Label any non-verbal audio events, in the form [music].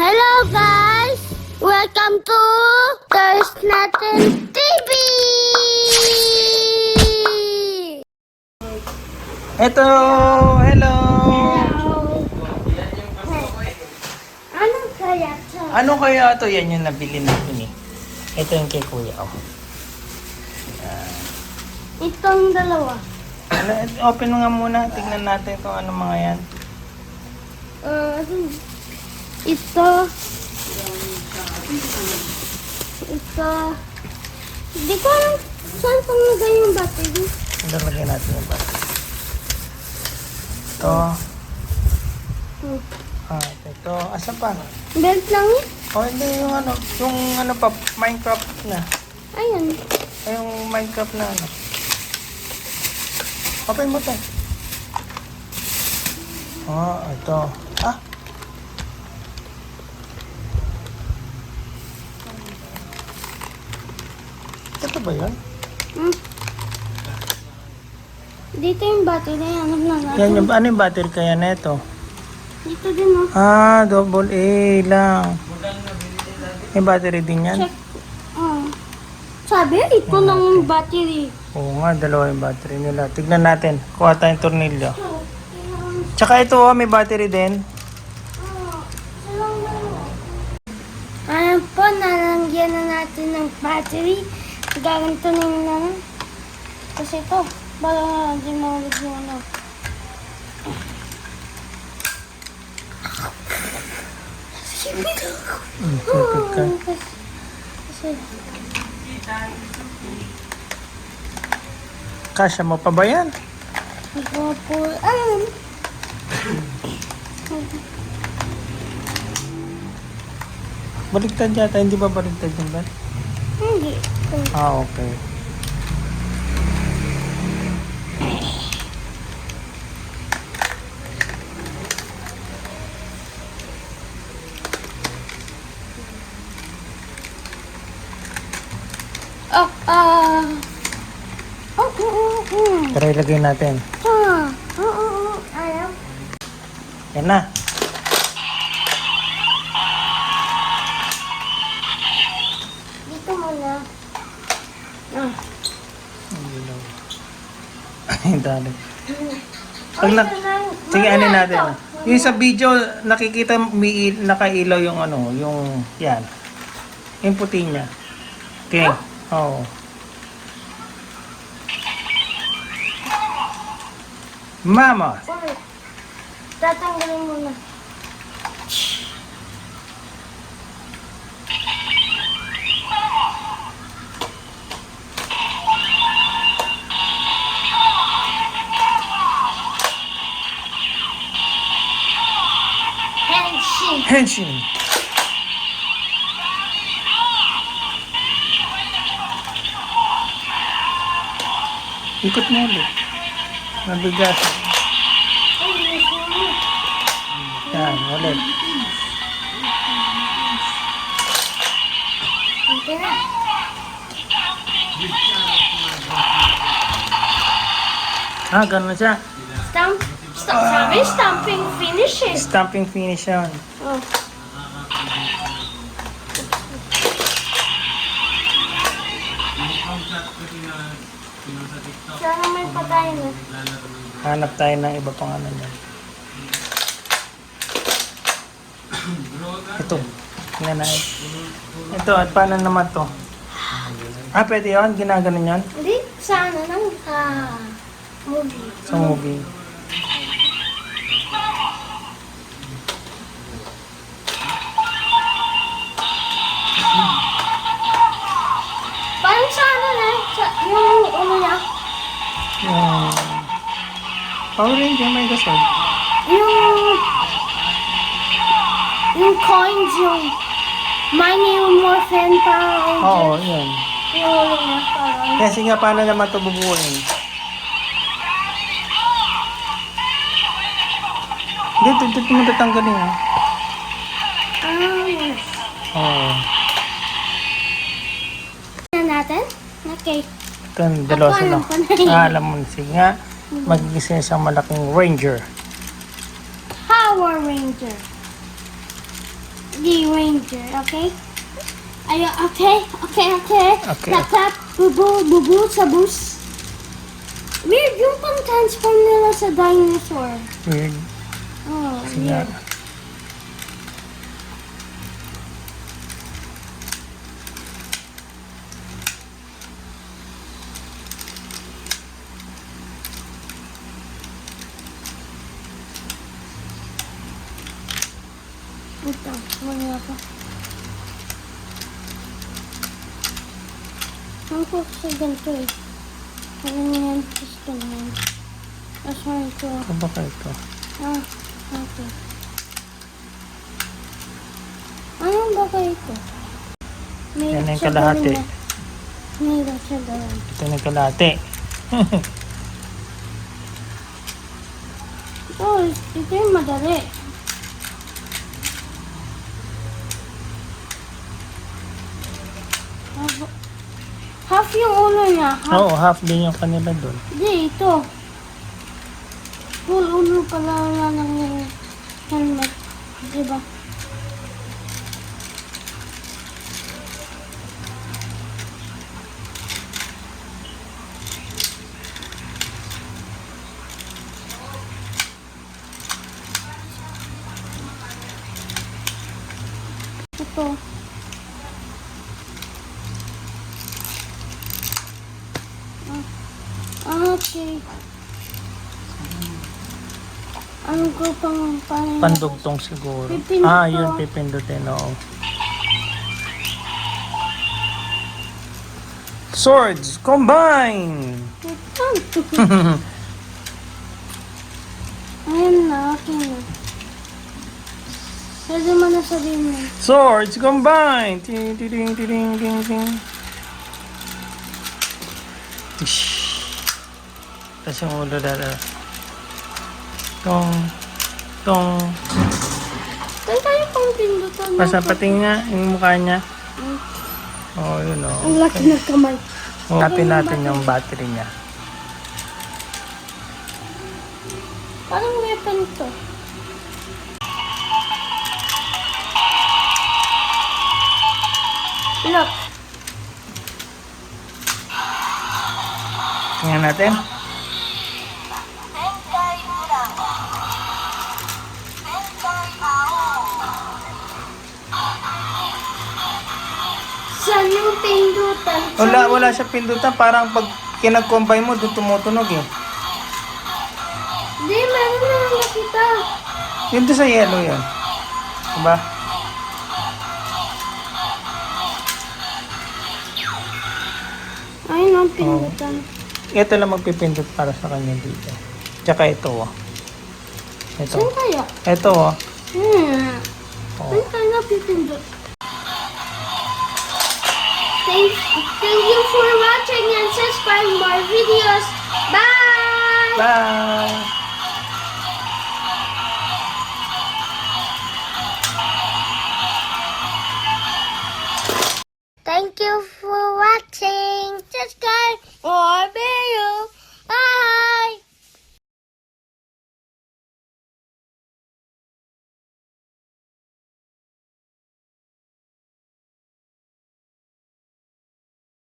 Hello guys! Welcome to There's Natin TV! Eto, hello! Ano kaya to? Ano kaya to? Yan yung nabili natin eh. Ito yung kay kuya. Oh. Itong dalawa. Ano, open mo nga muna. Tignan natin kung ano mga yan. Uh, ito. Ito. Hindi ko alam saan pangagay yung battery. Lalagyan natin yung bata. Ito. Hmm. Ah, ito. Asa pa? Belt lang yun. Oh, hindi yung ano. Yung ano pa, Minecraft na. Ayun. Ay, yung Minecraft na ano. Open mo to. Oh, ito. Ah. Ito ba yun? Hmm. Dito yung battery. Ano na natin? Yan yung, ano yung battery kaya na ito? Dito din oh. Ah, double A lang. May battery din yan? Check. Oh. Sabi, ito lang yung battery. Oo nga, dalawa yung battery nila. Tignan natin. Kuha tayong tornilyo. So, kailangan- Tsaka ito, oh, may battery din. oh, walang dalawa. Ayan po, nalangyan na natin ng battery. Gagantunin na lang. Kasi ito, baka hindi maulit yung ano. Hmm, tipid ka. Kasi, Kasya mo pa ba yan? ito po, ano, Baliktad yata, hindi ba baliktad yung ba? hindi. Ah, okay. Oh, ah, oh, oh, oh, oh. Tara ilagay natin. Ah, oo, oo, ayaw. Yan na. Ay, dali. Pag na, sige, ano natin. Yung sa video, nakikita, may, nakailaw yung ano, yung, yan. Yung puti niya. Okay. Oo. Mama. Tatanggalin muna. Henshin. Henshin. Ikot mo ulit. Mo. Yan, ulit. Na. Ah, ganun siya. Stamp. Sabi, stamping finishes. Stamping finish yan. Oh. Sana may patay na. Hanap tayo ng iba pang ano yan. Ito. Tingnan na Ito, at paano naman to? Ah, pwede yun? Ginaganon yan? Hindi, sana nang ah, movie. Sa movie. Yung ano niya, Yung... Power Ranger, may gasol. yung, yung coins, yung money morphin parang Oo, yun. yung ulo niya parang. Kasi nga, paano naman ito bubuuin? Dito, dito mo tatanggalin ha. Ah, yes. Oo. Na natin? Okay. Yung dalawa Ako, sila. alam ko na yun. Ah, alam mo, sige nga. Magiging isang malaking ranger. Power Ranger. the ranger, okay? Are you okay? Okay, okay. Okay. Tap, tap, bubu, bubu, sa bus. Weird yung pang-transform nila sa dinosaur. Weird. Oh, Sige. weird. Ito, wala pa. Ang ko sa ganito eh. Ano nga yan? Gusto na yan. Tapos mo ito. Ano ba kayo ito? Ah, okay. Ano ba kayo ito? May Yan ang siya kalahati. gawin na- May siya gawin. Ito na yung kalate. Ito, ito yung madali. Half, half yung ulo niya. Half, Oo, half din yung kanila doon. Hindi, ito. Full ulo pala na ng helmet. Diba? Ito. Okay. Ano ko pang paano? Pandugtong siguro. Pipindot Ah, ko. yun, pipindutin, oo. Swords, combine! [laughs] Ayun na, okay na. Pwede mo na sabihin mo. Swords, combine! Ting, ting, ting, ting, ting, ting. Tish. Tapos yung ulo dada. Tong, tong. Saan tayo pang pindutan? ng- Basta pating niya, yung mukha niya. Oo, oh, yun o. Ang laki ng kamay. Hanapin natin yung battery niya. Parang weapon to. Look. Tingnan natin. Saan yung pindutan? Wala, wala siya pindutan. Parang pag kinag-combine mo, doon tumutunog eh. Hindi, meron na nakita. Yun doon sa yellow yun. Diba? Ayun ang pindutan. Ito lang magpipindot para sa kanya dito. Tsaka ito oh. Ito. Saan kaya? Ito oh. Hmm. oh. Saan kaya napipindot? Thank, thank you for watching and subscribe more videos. Bye! Bye! Thank you for watching. Subscribe